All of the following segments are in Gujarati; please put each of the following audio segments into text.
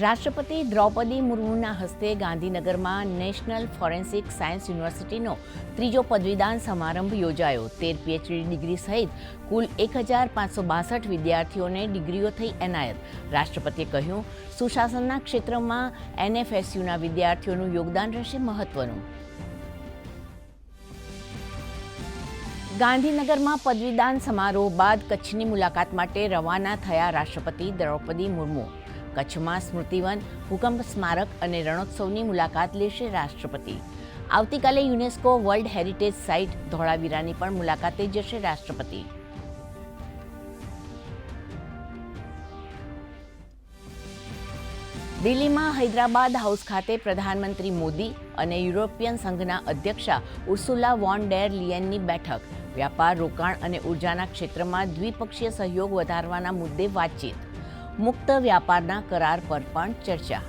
રાષ્ટ્રપતિ દ્રૌપદી મુર્મુના હસ્તે ગાંધીનગરમાં નેશનલ ફોરેન્સિક સાયન્સ યુનિવર્સિટીનો ત્રીજો પદવીદાન સમારંભ યોજાયો. તેર પીએચડી ડિગ્રી સહિત કુલ એક હજાર પાંચસો બાસઠ વિદ્યાર્થીઓને ડિગ્રીઓ થઈ એનાયત. રાષ્ટ્રપતિએ કહ્યું, સુશાસનના ક્ષેત્રમાં એનએફએસયુના વિદ્યાર્થીઓનું યોગદાન રહેશે મહત્વનું. ગાંધીનગરમાં પદવીદાન સમારોહ બાદ કચ્છની મુલાકાત માટે રવાના થયા રાષ્ટ્રપતિ દ્રૌપદી મુર્મુ. કચ્છમાં સ્મૃતિવન, ભૂકંપ સ્મારક અને રણોત્સવની મુલાકાત લેશે રાષ્ટ્રપતિ. આવતીકાલે યુનેસ્કો વર્લ્ડ હેરિટેજ સાઇટ ધોળાવીરાની પણ મુલાકાતે જશે રાષ્ટ્રપતિ. દિલ્હીમાં હૈદરાબાદ હાઉસ ખાતે પ્રધાનમંત્રી મોદી અને યુરોપિયન સંઘના અધ્યક્ષા ઉર્સુલા વોન ડેર લિયનની બેઠક. વ્યાપાર રોકાણ અને ઉર્જાના ક્ષેત્રમાં દ્વિપક્ષીય સહયોગ વધારવાના મુદ્દે વાતચીત. મુક્ત વ્યાપારના કરાર પર પણ ચર્ચા.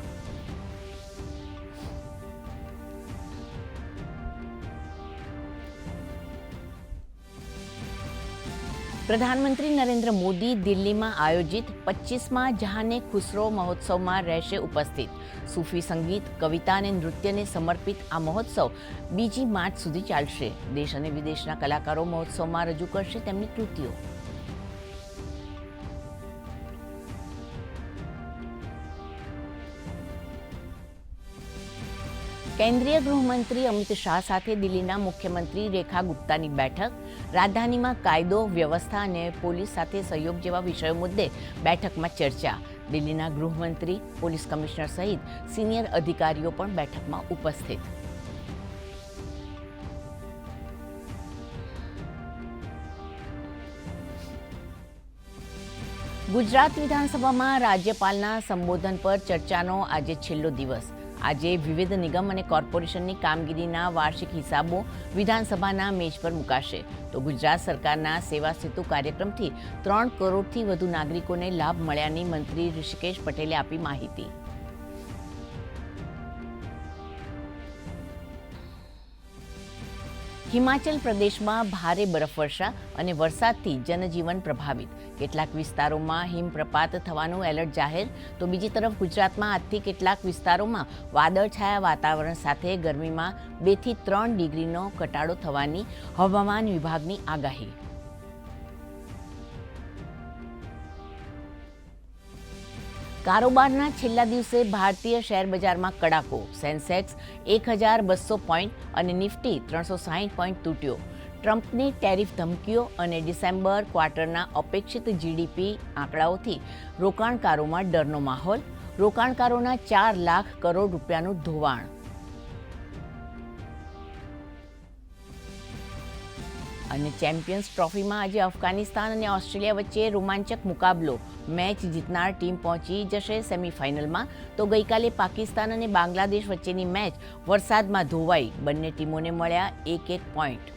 પ્રધાનમંત્રી નરેન્દ્ર મોદી દિલ્હીમાં આયોજિત પચીસમાં જહાને ખુસરો મહોત્સવમાં રહેશે ઉપસ્થિત. સૂફી સંગીત, કવિતા અને નૃત્યને સમર્પિત આ મહોત્સવ બીજી માર્ચ સુધી ચાલશે. દેશ અને વિદેશના કલાકારો મહોત્સવમાં રજૂ કરશે તેમની કૃતિઓ. કેન્દ્રીય ગૃહમંત્રી અમિત શાહ સાથે દિલ્હીના મુખ્યમંત્રી રેખા ગુપ્તાની બેઠક, રાજધાનીમાં કાયદો, વ્યવસ્થા અને પોલીસ સાથે સહયોગ જેવા વિષયો મુદ્દે બેઠકમાં ચર્ચા. દિલ્હીના ગૃહમંત્રી, પોલીસ કમિશનર સહિત સિનિયર અધિકારીઓ પણ બેઠકમાં ઉપસ્થિત. ગુજરાત વિધાનસભામાં રાજ્યપાલના સંબોધન પર ચર્ચાનો આજે છેલ્લો દિવસ. આજે વિવિધ નિગમ અને કોર્પોરેશનની કામગીરીના વાર્ષિક હિસાબો વિધાનસભાના મેજ પર મુકાશે. તો ગુજરાત સરકારના સેવા સેતુ કાર્યક્રમથી ત્રણ કરોડથી વધુ નાગરિકોને લાભ મળ્યાની મંત્રી ઋષિકેશ પટેલે આપી માહિતી. હિમાચલ પ્રદેશમાં ભારે બરફવર્ષા અને વરસાદથી જનજીવન પ્રભાવિત. કેટલાક વિસ્તારોમાં હિમપ્રપાત થવાનું એલર્ટ જાહેર. તો બીજી તરફ ગુજરાતમાં આજથી કેટલાક વિસ્તારોમાં વાદળછાયા વાતાવરણ સાથે ગરમીમાં બેથી ત્રણ ડિગ્રીનો ઘટાડો થવાની હવામાન વિભાગની આગાહી. કારોબારના છેલ્લા દિવસે ભારતીય શેર બજારમાં કડાકો, સેન્સેક્સ એક હજાર બસો પોઈન્ટ અને નિફ્ટી ત્રણસો સાહીઠ પોઈન્ટ તૂટ્યો. ટ્રમ્પની ટેરિફ ધમકીઓ અને ડિસેમ્બર ક્વાર્ટરના અપેક્ષિત જીડીપી આંકડાઓથી રોકાણકારોમાં ડરનો માહોલ, રોકાણકારોના ચાર લાખ કરોડ રૂપિયાનું ધોવાણ. અને ચેમ્પિયન્સ ટ્રોફીમાં આજે અફઘાનિસ્તાન અને ઓસ્ટ્રેલિયા વચ્ચે રોમાંચક મુકાબલો. મેચ જીતનાર ટીમ પહોંચી જશે સેમીફાઇનલમાં. તો ગઈકાલે પાકિસ્તાન અને બાંગ્લાદેશ વચ્ચેની મેચ વરસાદમાં ધોવાઈ. બંને ટીમોને મળ્યા એક એક પોઈન્ટ